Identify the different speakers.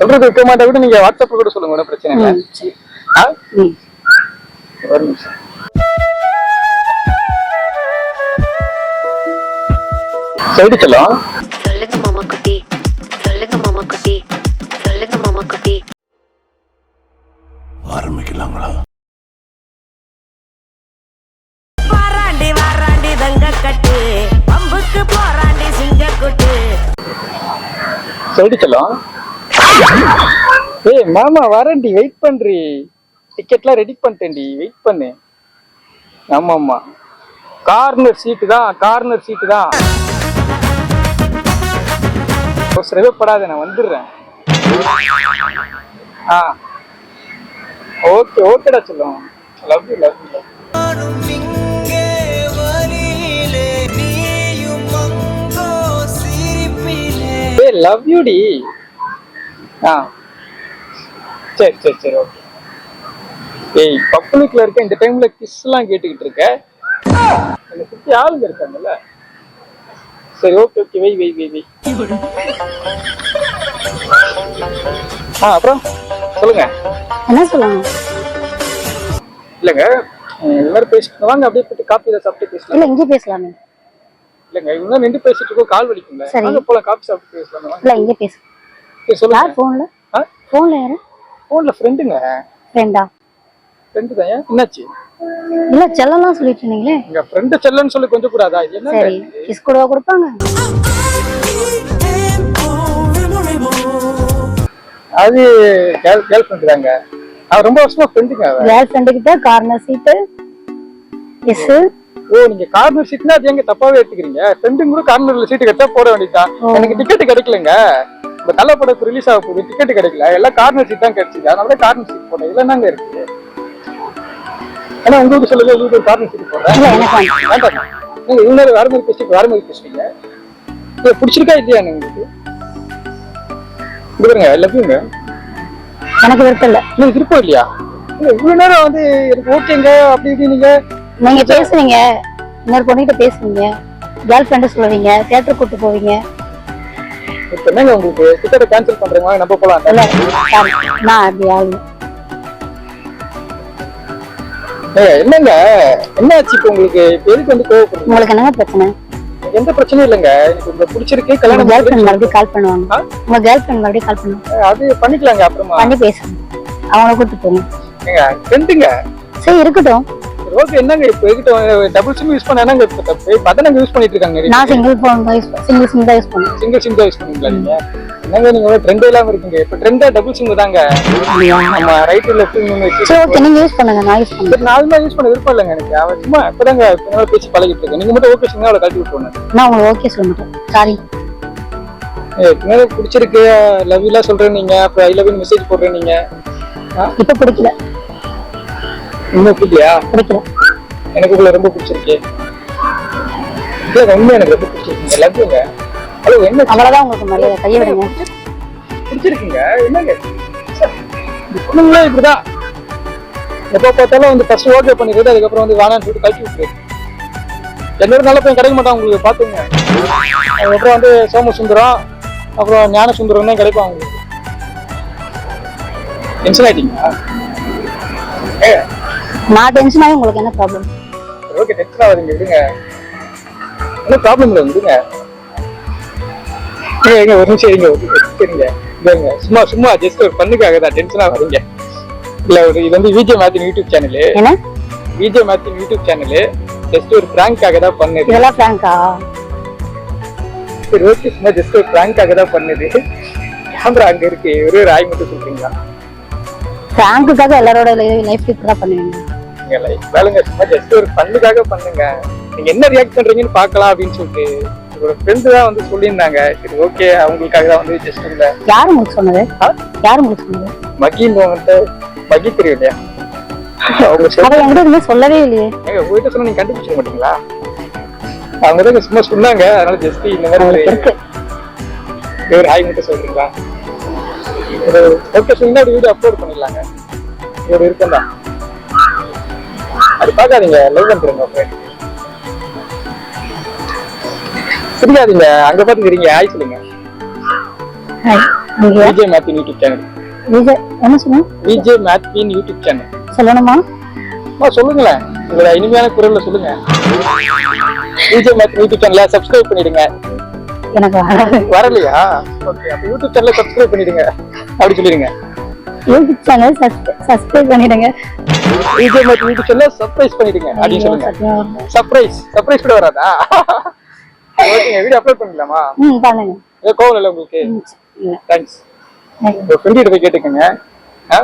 Speaker 1: சொல்றது இருக்க மாட்டா கூட நீங்க வாட்ஸ்அப்ல கூட சொல்லுங்க ஒன்றும் பிரச்சனை இல்லை. ஒரு நிமிஷம். சைடு செல்லம்.
Speaker 2: சொல்லுங்க மாமா குட்டி. சொல்லுங்க மாமா குட்டி. சொல்லுங்க மாமா குட்டி.
Speaker 3: ஆரம்பிக்கலாங்களா?
Speaker 4: வாராண்டி வாராண்டி தங்க கட்டு பம்புக்கு போராண்டி
Speaker 1: சைடு செல்லம். ஏய் மாமா வரேன்டி. வெயிட் பண்றி. டிக்கெட்லாம் ரெடி பண்ணிட்டேன்டி. வெயிட் பண்ணு. ஆமா ஆமா கார்னர் சீட்டு தான். கார்னர் சீட்டு தான். அவசரமே படாத நான் வந்துடுறேன். ஆ. ஓகே ஓகேடா சொல்லும். Love you love you love you D. ஆ. சரி சரி சரி ஓகே ஏய் பப்ளிக்ல இருக்க இந்த டைம்ல கிஸ் எல்லாம் கேட்டுக்கிட்டு இருக்க? என்னை சுத்தி ஆளுங்க இருக்காங்கல்ல? சரி ஓகே ஓகே வெய் வெய் வெய் வெய் ஆ அப்புறம் சொல்லுங்க.
Speaker 5: என்ன சொல்லுங்க?
Speaker 1: இல்லைங்க மாதிரி பேசிட்டு வாங்க அப்படியே போட்டு காப்பி சாப்பிட்டு பேசலாம்.
Speaker 5: இல்ல இங்கே பேசலாமே.
Speaker 1: இல்லைங்க இன்னும் நின்று பேசிட்டு இருக்கோம் கால் வலிக்குங்களா
Speaker 5: சரி.
Speaker 1: போலாம் காப்பி சாப்பிட்டு பேசலாம்.
Speaker 5: இல்ல இங்கே பேசு.
Speaker 1: சரி, சொல்லுங்க
Speaker 5: யார் போன்ல போன்ல யாரு?
Speaker 1: போன்ல ஃப்ரெண்டுங்க
Speaker 5: ஃப்ரெண்டா
Speaker 1: ஃப்ரெண்டு தான். ஏன்? என்னாச்சு?
Speaker 5: இல்ல செல்லலாம் சொல்லிட்டு இருந்தீங்களே?
Speaker 1: எங்க ஃப்ரெண்டு செல்லன்னு சொல்லி கொஞ்சம் கூடாதா? இது என்ன
Speaker 5: சரி கிஸ் கூடவா கொடுப்பாங்க.
Speaker 1: அது கேர்ள் கேர்ள் ஃப்ரெண்டு தாங்க ரொம்ப வருஷமா ஃப்ரெண்டுங்க அவன்
Speaker 5: கேர்ள் ஃப்ரெண்டு கிட்ட கார்னர் கிஸ்
Speaker 1: ஓ. நீங்க கார்னர் சீட்னா அது எங்க தப்பாவே எடுத்துக்கிறீங்க? ஃப்ரெண்டுங்க கூட கார்னர்ல சீட்டு கட்டா போட வேண்டியதுதான். எனக்கு டிக்கெட் கிடைக்கலங்க. இந்த நல்ல படத்துக்கு ரிலீஸ் ஆக போகுது டிக்கெட் கிடைக்கல. எல்லாம் கார்னர் சீட் தான் கிடைச்சிது அதனால தான் கார்னர் சீட் போட்டேன். இதுல என்னங்க இருக்கு? ஏன்னா உங்களுக்கு சொல்லுங்க. உங்களுக்கு ஒரு கார்னர் சீட் போடுறேன்.
Speaker 5: இல்ல வேண்டாம்.
Speaker 1: வேண்டாம். நீங்க இவ்வளவு நேரம் வேற பேசிட்டு வேற மாதிரி பேசுறீங்க இது பிடிச்சிருக்கா இல்லையா உங்களுக்கு? பாருங்க லவ்யூங்க
Speaker 5: எனக்கு விருப்பம் இல்ல.
Speaker 1: உங்களுக்கு விருப்பம் இல்லையா? இல்ல, இவ்வளவு நேரம் வந்து எனக்கு ஓகேங்க அப்படி இப்படி நீங்க
Speaker 5: நீங்க பேசுவீங்க இன்னொரு பொண்ணுகிட்ட பேசுவீங்க கேர்ள் ஃப்ரெண்டு சொல்லுவீங்க. தியேட்டர் கூட்டு போவீங்க.
Speaker 1: இப்ப என்னங்க உங்களுக்கு? டிக்கெட்டை கேன்சல் பண்றீங்க வாங்க, நம்ம போலாம்
Speaker 5: இல்ல நான் அப்படி ஆளு
Speaker 1: என்னங்க? என்னாச்சு இப்ப உங்களுக்கு? இப்ப எதுக்கு வந்து கோவப்படுறீங்க?
Speaker 5: உங்களுக்கு என்னங்க பிரச்சனை?
Speaker 1: எந்த பிரச்சனையும் இல்லைங்க. எனக்கு உங்களை பிடிச்சிருக்கு
Speaker 5: உங்க
Speaker 1: கல்யாணம்
Speaker 5: கேர்ள் ஃப்ரெண்ட் மறுபடியும் கால் பண்ணுவாங்க? உங்க கேர்ள் ஃப்ரெண்ட் மறுபடியும் கால் பண்ணுவாங்க.
Speaker 1: அது பண்ணிக்கலாங்க அப்புறமா.
Speaker 5: பண்ணி பேசுங்க. அவங்கள கூட்டு போங்க.
Speaker 1: ஏங்க ஃப்ரெண்டுங்க
Speaker 5: சரி இருக்கட்டும்.
Speaker 1: ஓகே என்னங்க இப்போ எதுக்கிட்ட டபுள் சிம் யூஸ் பண்ண என்னங்க இப்போ அதான் யூஸ் பண்ணிட்டு இருக்காங்க
Speaker 5: நான் சிங்கிள் ஃபோன் தான் யூஸ் சிங்கிள் சிம் தான் யூஸ் பண்ணுவேன்
Speaker 1: சிங்கிள் சிம் தான் யூஸ் பண்ணுவீங்களா நீங்க? என்னங்க நீங்க ட்ரெண்ட் இல்லாம இருக்கீங்க. இப்போ ட்ரெண்டா டபுள் சிம் தாங்க. நம்ம ரைட் லெஃப்ட்
Speaker 5: சரி ஓகே நீங்க யூஸ் பண்ணுங்க நான் யூஸ் பண்ணுவேன்
Speaker 1: சரி நாலுமே யூஸ் பண்ண விருப்பம் இல்லைங்க எனக்கு. அவன் சும்மா இப்பதாங்க பின்னால பேசி பழகிட்டு இருக்கேன். நீங்க மட்டும் ஓகே சொன்னா அவளை கழட்டி விட்டுருவேன்
Speaker 5: நான். உங்களுக்கு ஓகே சொல்ல மாட்டேன். சாரி
Speaker 1: பிடிச்சிருக்கு. லவ் எல்லாம் சொல்றேன் நீங்க. அப்புறம் ஐ லவ் மெசேஜ் போடுறேன் நீங்க.
Speaker 5: இப்ப பிடிக்கல.
Speaker 1: இன்னும் பிடிக்கலையா?
Speaker 5: பிடிக்கல
Speaker 1: எனக்கு உங்களை ரொம்ப பிடிச்சிருக்கு. இல்ல உண்மை எனக்கு ரொம்ப பிடிச்சிருக்குங்க லவ்ங்க ஹலோ என்ன
Speaker 5: அவ்வளவுதான் உங்களுக்கு மரியாதை. கையை விடுங்க.
Speaker 1: பிடிச்சிருக்குங்க? என்னங்க? பொண்ணுங்களே இப்படிதான். எப்போ பார்த்தாலும் வந்து ஃபர்ஸ்ட் ஓகே பண்ணிடுறது அதுக்கப்புறம் வந்து வேணாம்னு சொல்லிட்டு கழட்டி விட்டுரு என்னோட நல்ல பையன் கிடைக்க மாட்டான் உங்களுக்கு பார்த்துங்க அதுக்கப்புறம் வந்து சோமசுந்தரம் அப்புறம் ஞான சுந்தரம் தான் கிடைப்பான் உங்களுக்கு. டென்ஷன் ஆயிட்டீங்களா?
Speaker 5: நான் டென்ஷன் ஆகி உங்களுக்கு என்ன ப்ராப்ளம்
Speaker 1: ஓகே டென்ஷன் ஆகாதீங்க விடுங்க. ஒன்றும் ப்ராப்ளம் இல்லை விடுங்க. ஏங்க ஒரு நிமிஷம் இருங்க சரிங்க இல்லைங்க சும்மா சும்மா ஜஸ்ட் ஒரு பண்ணுக்காக தான் டென்ஷன் ஆகாதீங்க. இல்ல ஒரு இது வந்து விஜய் மேத்தின் யூடியூப் சேனலு
Speaker 5: என்ன?
Speaker 1: Vijay Mathwin YouTube channel just ஒரு பிராங்காக தான் பண்ணுது.
Speaker 5: இதெல்லாம் ஃப்ராங்கா
Speaker 1: சரி ஓகே சும்மா ஜஸ்ட் ஒரு பிராங்காக தான் பண்ணுது. கேமரா அங்க இருக்கு. ஒரே ஒரு ஆய் மட்டும் சொல்றீங்களா?
Speaker 5: ஃப்ராங்குக்காக எல்லாரோட லைஃப் இப்படி தான் பண்ணுவீங்க.
Speaker 1: லைஃப் வேலைங்க சும்மா ஜஸ்ட் ஒரு பண்ணுக்காக பண்ணுங்க. நீங்க என்ன ரியாக்ட் பண்றீங்கன்னு பார்க்கலாம் அப்படின்னு சொல்லிட்டு உங்களோட ஃப்ரெண்டு தான் வந்து சொல்லியிருந்தாங்க. சரி ஓகே அவங்களுக்காக தான் வந்து ஜஸ்ட் இல்ல.
Speaker 5: யாரு உங்களுக்கு சொன்னது? யாரு உங்களுக்கு சொன்னது?
Speaker 1: மகின்னு மகி தெரியும் இல்லையா அவங்க
Speaker 5: சொல்லவே இல்லையே.
Speaker 1: ஏங்க உங்ககிட்ட சொன்னா நீங்க கண்டுபிடிச்சிட மாட்டீங்களா? அவங்க தான் சும்மா சொன்னாங்க அதனால ஜஸ்ட் இந்த மாதிரி ஒரு ஒரு ஹாய் மட்டும் சொல்றீங்களா? ஒரு ஓகே அப்படி வீடியோ அப்லோட் பண்ணிடலாங்க. ஒரு இருக்கும் தான் அது பார்க்காதீங்க லவ் பண்றீங்க சிரிக்காதீங்க அங்க பார்த்துக்கிறீங்க ஹாய் சொல்லுங்க. விஜய் மேத்வின் யூடியூப் சேனல்
Speaker 5: விஜய் என்ன சொன்னீங்க?
Speaker 1: விஜய் மேத்வின் யூடியூப் சேனல்
Speaker 5: சொல்லணுமா?
Speaker 1: சொல்லுங்களேன். உங்களோட இனிமையான குரல்ல சொல்லுங்க. விஜய் மேத்வின் யூடியூப் சேனலை சப்ஸ்கிரைப் பண்ணிடுங்க.
Speaker 5: எனக்கு
Speaker 1: வரலையா? ஓகே அப்ப யூடியூப் சேனலை சப்ஸ்கிரைப் பண்ணிடுங்க. அப்படி சொல்லிடுங்க.
Speaker 5: யூடியூப் சேனல் சப்ஸ்கிரைப் பண்ணிடுங்க.
Speaker 1: மேத்வின் யூடியூப் சேனலை சர்ப்ரைஸ் பண்ணிடுங்க அப்படின்னு சொல்லுங்க. சர்ப்ரைஸ் சர்ப்ரைஸ் கூட வராதா? ஓகேங்க வீடியோ அப்லோட் பண்ணிக்கலாமா
Speaker 5: ம் பண்ணுங்க.
Speaker 1: ஏதோ கோவம் இல்லை உங்களுக்கு. தேங்க்ஸ். உங்க ஃப்ரெண்ட் கிட்ட போய் கேட்டுக்கோங்க. ஆ?